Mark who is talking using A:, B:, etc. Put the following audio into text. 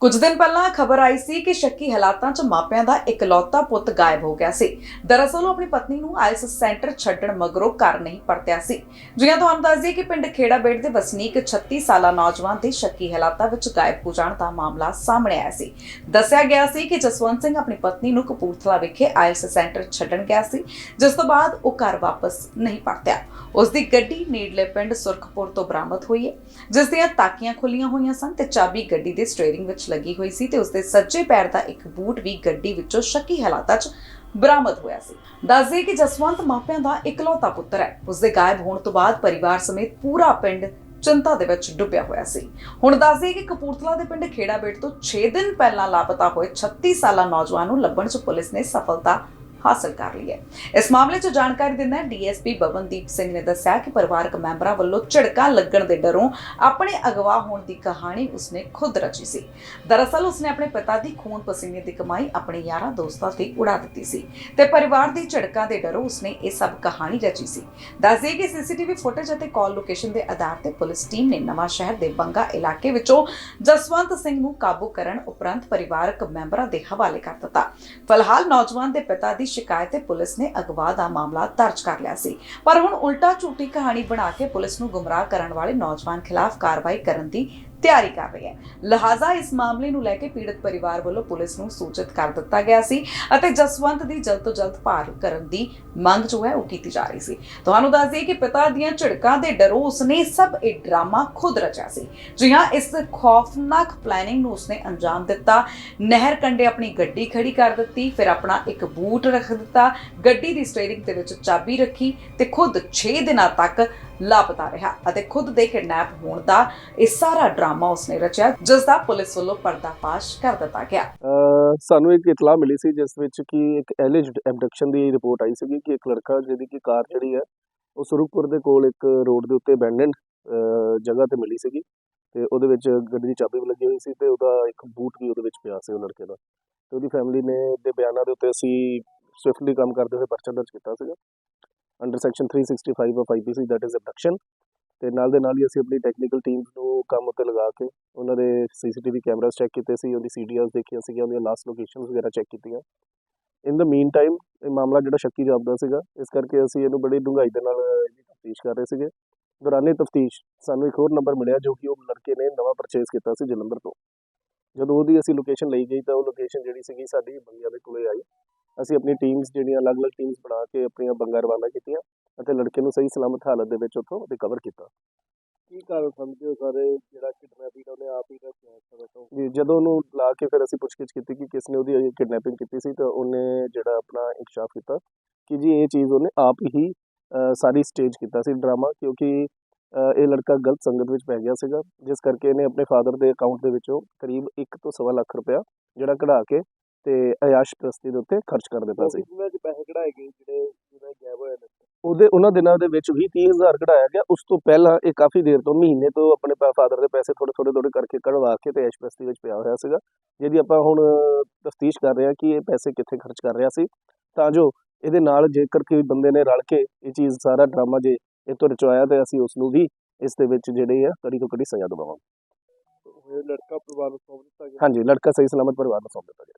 A: ਕੁਝ ਦਿਨ ਪਹਿਲਾਂ ਖਬਰ ਆਈ ਸੀ ਕਿ ਸ਼ੱਕੀ ਹਾਲਾਤਾਂ 'ਚ ਮਾਪਿਆਂ ਦਾ ਇਕਲੌਤਾ ਪੁੱਤ ਗਾਇਬ ਹੋ ਗਿਆ ਸੀ। ਦਰਅਸਲ ਉਹ ਆਪਣੀ ਪਤਨੀ ਨੂੰ ਆਇਲਸ ਸੈਂਟਰ ਛੱਡਣ ਮਗਰੋਂ ਘਰ ਨਹੀਂ ਪਰਤਿਆ ਸੀ। ਜਿਵੇਂ ਤੁਹਾਨੂੰ ਦੱਸ ਦਈਏ ਕਿ ਪਿੰਡ ਖੇੜਾ ਬੇਟ ਦੇ ਵਸਨੀਕ 36 ਸਾਲਾ ਨੌਜਵਾਨ ਦੇ ਸ਼ੱਕੀ ਹਾਲਾਤਾਂ ਵਿੱਚ ਗਾਇਬ ਹੋ ਜਾਣ ਦਾ ਮਾਮਲਾ ਸਾਹਮਣੇ ਆਇਆ ਸੀ। ਦੱਸਿਆ ਗਿਆ ਸੀ ਕਿ ਜਸਵੰਤ ਸਿੰਘ ਆਪਣੀ ਪਤਨੀ ਨੂੰ ਕਪੂਰਥਲਾ ਵਿਖੇ ਆਇਲਸ ਸੈਂਟਰ ਛੱਡਣ ਗਿਆ ਸੀ, ਜਿਸ ਤੋਂ ਬਾਅਦ ਉਹ ਘਰ ਵਾਪਸ ਨਹੀਂ ਪਰਤਿਆ। ਉਸ ਦੀ ਗੱਡੀ ਨੇੜਲੇ ਪਿੰਡ ਸੁਰਖਪੁਰ ਤੋਂ ਬਰਾਮਦ ਹੋਈ ਹੈ, ਜਿਸ ਦੀਆਂ ਤਾਕੀਆਂ ਖੁੱਲੀਆਂ ਹੋਈਆਂ ਸਨ ਤੇ ਚਾਬੀ ਗੱਡੀ ਦੇ ਸਟੀਅਰਿੰਗ ਵਿੱਚ ਲੱਗੀ ਹੋਈ ਸੀ ਤੇ ਉਸ ਸੱਜੇ ਪੈਰ ਦਾ ਇੱਕ ਬੂਟ ਵੀ ਗੱਡੀ ਵਿੱਚੋਂ ਸ਼ੱਕੀ ਹਾਲਾਤਾਂ 'ਚ ਬਰਾਮਦ ਹੋਇਆ ਸੀ। ਦੱਸਦੇ ਕਿ ਜਸਵੰਤ ਮਾਪਿਆਂ ਦਾ ਇਕਲੌਤਾ ਪੁੱਤਰ ਹੈ। ਉਸਦੇ ਗਾਇਬ ਹੋਣ ਤੋਂ ਬਾਅਦ ਪਰਿਵਾਰ ਸਮੇਤ ਪੂਰਾ ਪਿੰਡ ਚਿੰਤਾ ਦੇ ਵਿੱਚ ਡੁੱਬਿਆ ਹੋਇਆ ਸੀ। ਹੁਣ ਦੱਸਦੇ ਕਿ ਕਪੂਰਥਲਾ ਦੇ ਪਿੰਡ ਖੇੜਾ ਬੇਟ ਤੋਂ 6 ਦਿਨ ਪਹਿਲਾਂ ਲਾਪਤਾ ਹੋਏ 36 ਸਾਲਾ ਨੌਜਵਾਨ ਨੂੰ ਲੱਭਣ 'ਚ ਪੁਲਿਸ ਨੇ ਸਫਲਤਾ ਹਾਸਲ ਕਰ ਲਈ ਹੈ ਇਸ ਮਾਮਲੇ 'ਚ ਜਾਣਕਾਰੀ ਦਿੰਦਾ ਡੀਐਸਪੀ ਬਵਨਦੀਪ ਸਿੰਘ ਨੇ ਦੱਸਿਆ ਕਿ ਪਰਿਵਾਰਕ ਮੈਂਬਰਾਂ ਵੱਲੋਂ ਝੜਕਾਂ ਲੱਗਣ ਦੇ ਡਰੋਂ ਆਪਣੇ ਅਗਵਾ ਹੋਣ ਦੀ ਕਹਾਣੀ ਉਸਨੇ ਖੁਦ ਰਚੀ ਸੀ। ਦਰਅਸਲ ਉਸਨੇ ਆਪਣੇ ਪਿਤਾ ਦੀ ਖੂਨ ਪਸੀਨੇ ਦੀ ਕਮਾਈ ਆਪਣੇ ਯਾਰਾਂ ਦੋਸਤਾਂ ਤੇ ਉਡਾ ਦਿੱਤੀ ਸੀ ਤੇ ਪਰਿਵਾਰ ਦੀ ਝੜਕਾਂ ਦੇ ਡਰੋਂ ਉਸਨੇ ਇਹ ਸਭ ਕਹਾਣੀ ਰਚੀ ਸੀ। ਦੱਸਦੇ ਕਿ ਸੀਸੀਟੀਵੀ ਫੁਟੇਜ ਅਤੇ ਕਾਲ ਲੋਕੇਸ਼ਨ ਦੇ ਆਧਾਰ ਤੇ ਪੁਲਿਸ ਟੀਮ ਨੇ ਨਵਾਂ ਸ਼ਹਿਰ ਦੇ ਬੰਗਾ ਇਲਾਕੇ ਵਿੱਚੋਂ ਜਸਵੰਤ ਸਿੰਘ ਨੂੰ ਕਾਬੂ ਕਰਨ ਉਪਰੰਤ ਪਰਿਵਾਰਕ ਮੈਂਬਰਾਂ ਦੇ ਹਵਾਲੇ ਕਰ ਦਿੱਤਾ। ਫਿਲਹਾਲ ਨੌਜਵਾਨ ਦੇ ਪਿਤਾ ਦੀ ਸ਼ਿਕਾਇਤ ਤੇ ਪੁਲਿਸ ਨੇ ਅਗਵਾ ਦਾ ਮਾਮਲਾ ਦਰਜ ਕਰ ਲਿਆ ਸੀ। ਪਰ ਹੁਣ ਉਲਟਾ ਝੂਠੀ ਕਹਾਣੀ ਬਣਾ ਕੇ ਪੁਲਿਸ ਨੂੰ ਗੁੰਮਰਾਹ ਕਰਨ ਵਾਲੇ ਨੌਜਵਾਨ ਖਿਲਾਫ ਕਾਰਵਾਈ ਕਰਨ ਦੀ ਤਿਆਰੀ ਕਰ ਰਹੀ ਹੈ। ਲਿਹਾਜ਼ਾ ਇਸ ਮਾਮਲੇ ਨੂੰ ਲੈ ਕੇ ਪੀੜਤ ਪਰਿਵਾਰ ਵੱਲੋਂ ਪੁਲਿਸ ਨੂੰ ਸੂਚਿਤ ਕਰ ਦਿੱਤਾ ਗਿਆ ਸੀ ਅਤੇ ਜਸਵੰਤ ਦੀ ਜਲਦ ਤੋਂ ਜਲਦ ਭਾਲ ਕਰਨ ਦੀ ਮੰਗ ਜੋ ਹੈ ਉਹ ਕੀਤੀ ਜਾ ਰਹੀ ਸੀ। ਤੁਹਾਨੂੰ ਦੱਸ ਦਈਏ ਕਿ ਪਿਤਾ ਦੀਆਂ ਝਿੜਕਾਂ ਦੇ ਡਰੋਂ ਉਸਨੇ ਸਭ ਇਹ ਡਰਾਮਾ ਖੁਦ ਰਚਿਆ ਸੀ। ਜੀ ਹਾਂ ਇਸ ਖੌਫਨਾਕ ਪਲੈਨਿੰਗ ਨੂੰ ਉਸਨੇ ਅੰਜਾਮ ਦਿੱਤਾ। ਨਹਿਰ ਕੰਢੇ ਆਪਣੀ ਗੱਡੀ ਖੜੀ ਕਰ ਦਿੱਤੀ, ਫਿਰ ਆਪਣਾ ਇੱਕ ਬੂਟ ਰੱਖ ਦਿੱਤਾ, ਗੱਡੀ ਦੀ ਸਟੀਅਰਿੰਗ ਦੇ ਵਿੱਚ ਚਾਬੀ ਰੱਖੀ ਤੇ ਖੁਦ 6 ਦਿਨਾਂ ਤੱਕ ਲਾਪਤਾ ਰਿਹਾ ਅਤੇ ਖੁਦ ਦੇ ਕਿਡਨੈਪ ਹੋਣ ਦਾ ਇਹ ਸਾਰਾ ਡਰਾਮਾ ਉਸਨੇ ਰਚਿਆ ਜਿਸ ਦਾ ਪੁਲਿਸ ਵੱਲੋਂ ਪਰਦਾਫਾਸ਼ ਕਰ ਦਿੱਤਾ ਗਿਆ।
B: ਸਾਨੂੰ ਇੱਕ ਇਤਲਾਹ ਮਿਲੀ ਸੀ, ਜਿਸ ਵਿੱਚ ਕਿ ਇੱਕ ਐਲਿਜਡ ਐਬਡਕਸ਼ਨ ਦੀ ਰਿਪੋਰਟ ਆਈ ਸੀਗੀ ਕਿ ਇੱਕ ਲੜਕਾ ਜਿਹਦੀ ਕਿ ਕਾਰ ਜਿਹੜੀ ਹੈ, ਉਹ ਸੁਰਖਪੁਰ ਦੇ ਕੋਲ ਇੱਕ ਰੋਡ ਦੇ ਉੱਤੇ ਅਬੈਂਡਨਡ ਜਗ੍ਹਾ ਤੇ ਮਿਲੀ ਸੀਗੀ ਤੇ ਉਹਦੇ ਵਿੱਚ ਗੱਡੀ ਦੀ ਚਾਬੀ ਵੀ ਲੱਗੀ ਹੋਈ ਸੀ ਤੇ ਉਹਦਾ ਇੱਕ ਬੂਟ ਵੀ ਉਹਦੇ ਵਿੱਚ ਪਿਆ ਸੀ ਉਹ ਲੜਕੇ ਦਾ। ਤੇ ਉਹਦੀ ਫੈਮਿਲੀ ਨੇ ਦੇ ਬਿਆਨਾਂ ਦੇ ਉੱਤੇ ਅਸੀਂ ਸਵਿਫਟਲੀ ਕੰਮ ਕਰਦੇ ਹੋਏ ਪਰਚਾ ਦਰਜ ਕੀਤਾ ਸੀਗਾ। Under section 365 of IPC that is abduction ਤੇ ਨਾਲ ਦੇ ਨਾਲ ਹੀ ਅਸੀਂ ਆਪਣੀ ਟੈਕਨੀਕਲ ਟੀਮ ਨੂੰ ਕੰਮ ਉੱਤੇ ਲਗਾ ਕੇ ਉਹਨਾਂ ਦੇ ਸੀਸੀਟੀਵੀ ਕੈਮਰਾਸ ਚੈੱਕ ਕੀਤੇ ਸੀ, ਉਹਦੀ ਸੀਡੀਆਰਸ ਦੇਖੀਆਂ ਸੀਗੀਆਂ, ਉਹਦੀਆਂ ਲਾਸਟ ਲੋਕੇਸ਼ਨਸ ਵਗੈਰਾ ਚੈੱਕ ਕੀਤੀਆਂ। ਇਨ ਦਾ ਮੀਨ ਟਾਈਮ ਇਹ ਮਾਮਲਾ ਜਿਹੜਾ ਸ਼ੱਕੀ ਜਾਪਦਾ ਸੀਗਾ, ਇਸ ਕਰਕੇ ਅਸੀਂ ਇਹਨੂੰ ਬੜੀ ਡੂੰਘਾਈ ਦੇ ਨਾਲ ਇਹਦੀ ਤਫਤੀਸ਼ ਕਰ ਰਹੇ ਸੀਗੇ। ਦੌਰਾਨੇ ਤਫਤੀਸ਼, ਸਾਨੂੰ ਇੱਕ ਹੋਰ ਨੰਬਰ ਮਿਲਿਆ ਜੋ ਕਿ ਉਹ ਲੜਕੇ ਨੇ ਨਵਾਂ ਪਰਚੇਸ ਕੀਤਾ ਸੀ ਜਲੰਧਰ ਤੋਂ। ਜਦੋਂ ਉਹਦੀ ਅਸੀਂ ਲੋਕੇਸ਼ਨ ਲਈ ਗਈ ਤਾਂ ਉਹ ਲੋਕੇਸ਼ਨ ਜਿਹੜੀ ਸੀਗੀ ਸਾਡੀ ਬੰਗਿਆਂ ਦੇ ਕੋਲੇ ਆਈ। ਅਸੀਂ ਆਪਣੀ ਟੀਮਸ ਜਿਹੜੀਆਂ ਅਲੱਗ-ਅਲੱਗ ਟੀਮਸ ਬਣਾ ਕੇ ਆਪਣੀਆਂ ਬੰਗਾ ਰਵਾਨਾ ਕੀਤੀਆਂ ਅਤੇ ਲੜਕੇ ਨੂੰ ਸਹੀ ਸਲਾਮਤ ਹਾਲਤ ਦੇ ਵਿੱਚ ਉੱਥੋਂ ਰਿਕਵਰ ਕੀਤਾ।
C: ਕੀ ਕਾਰਨ ਸਮਝਦੇ ਹੋ ਸਾਰੇ ਜਿਹੜਾ ਕਿਡਨੈਪਿੰਗ ਉਹਨੇ ਆਪ ਹੀ ਸਾਰਾ ਤੋਂ।
B: ਜੀ ਜਦੋਂ ਉਹਨੂੰ ਲਾ ਕੇ ਫਿਰ ਅਸੀਂ ਪੁੱਛਗਿੱਛ ਕੀਤੀ ਕਿ ਕਿਸ ਨੇ ਉਹਦੀ ਕਿਡਨੈਪਿੰਗ ਕੀਤੀ ਸੀ ਤਾਂ ਉਹਨੇ ਜਿਹੜਾ ਆਪਣਾ ਇਨਕਸ਼ਾਫ ਕੀਤਾ ਕਿ ਜੀ ਇਹ ਚੀਜ਼ ਉਹਨੇ ਆਪ ਹੀ ਸਾਰੀ ਸਟੇਜ ਕੀਤਾ ਸੀ ਡਰਾਮਾ ਕਿਉਂਕਿ ਇਹ ਲੜਕਾ ਗਲਤ ਸੰਗਤ ਵਿੱਚ ਪੈ ਗਿਆ ਸੀਗਾ ਜਿਸ ਕਰਕੇ ਇਹਨੇ ਆਪਣੇ ਫਾਦਰ ਦੇ ਅਕਾਊਂਟ ਦੇ ਵਿੱਚੋਂ ਕਰੀਬ 1 ਤੋਂ ਸਵਾ ਲੱਖ ਰੁਪਇਆ ਜਿਹੜਾ ਕਢਾ ਕੇ ਤੇ ਅਯਾਸ਼ ਪ੍ਰਸਤੀ ਦੇ ਉੱਤੇ ਖਰਚ ਕਰ ਦਿੱਤਾ ਸੀ।
C: ਉਹਨਾਂ ਚ ਪੈਸੇ ਕਢਾਏ ਗਏ ਜਿਹੜੇ ਜਿਹਨਾਂ ਗਾਇਬ ਹੋਏ ਨੇ।
B: ਉਹਦੇ ਉਹਨਾਂ ਦਿਨਾਂ ਦੇ ਵਿੱਚ ਵੀ 30000 ਕਢਾਇਆ ਗਿਆ। ਉਸ ਤੋਂ ਪਹਿਲਾਂ ਇਹ ਕਾਫੀ ਦੇਰ ਤੋਂ ਮਹੀਨੇ ਤੋਂ ਆਪਣੇ ਫਾਦਰ ਦੇ ਪੈਸੇ ਥੋੜੇ ਥੋੜੇ ਥੋੜੇ ਕਰਕੇ ਕਢਵਾ ਕੇ ਤੇ ਐਸ਼ਪ੍ਰਸਤੀ ਵਿੱਚ ਪਿਆ ਹੋਇਆ ਸੀਗਾ। ਜਿਹਦੀ ਆਪਾਂ ਹੁਣ ਤਫਤੀਸ਼ ਕਰ ਰਹੇ ਹਾਂ ਕਿ ਇਹ ਪੈਸੇ ਕਿੱਥੇ ਖਰਚ ਕਰ ਰਿਹਾ ਸੀ। ਤਾਂ ਜੋ ਇਹਦੇ ਨਾਲ ਜੇਕਰ ਕੋਈ ਬੰਦੇ ਨੇ ਰਲ ਕੇ ਇਹ ਚੀਜ਼ ਸਾਰਾ ਡਰਾਮਾ ਜੇ ਇਹ ਤੋਂ ਰਚਵਾਇਆ ਤੇ ਅਸੀਂ ਉਸ ਨੂੰ ਵੀ ਇਸ ਦੇ ਵਿੱਚ ਜਿਹੜੇ ਆ ਕੜੀ ਤੋਂ ਕੜੀ ਸਜ਼ਾ ਦਵਾਵਾਂਗੇ।
C: ਲੜਕਾ ਪਰਿਵਾਰ ਨੂੰ ਸੌਂਪ ਦਿੱਤਾ ਗਿਆ।
B: ਹਾਂਜੀ ਲੜਕਾ ਸਹੀ ਸਲਾਮਤ ਪਰਿਵਾਰ ਨੂੰ ਸੌਂਪ ਦਿੱਤਾ ਗਿਆ।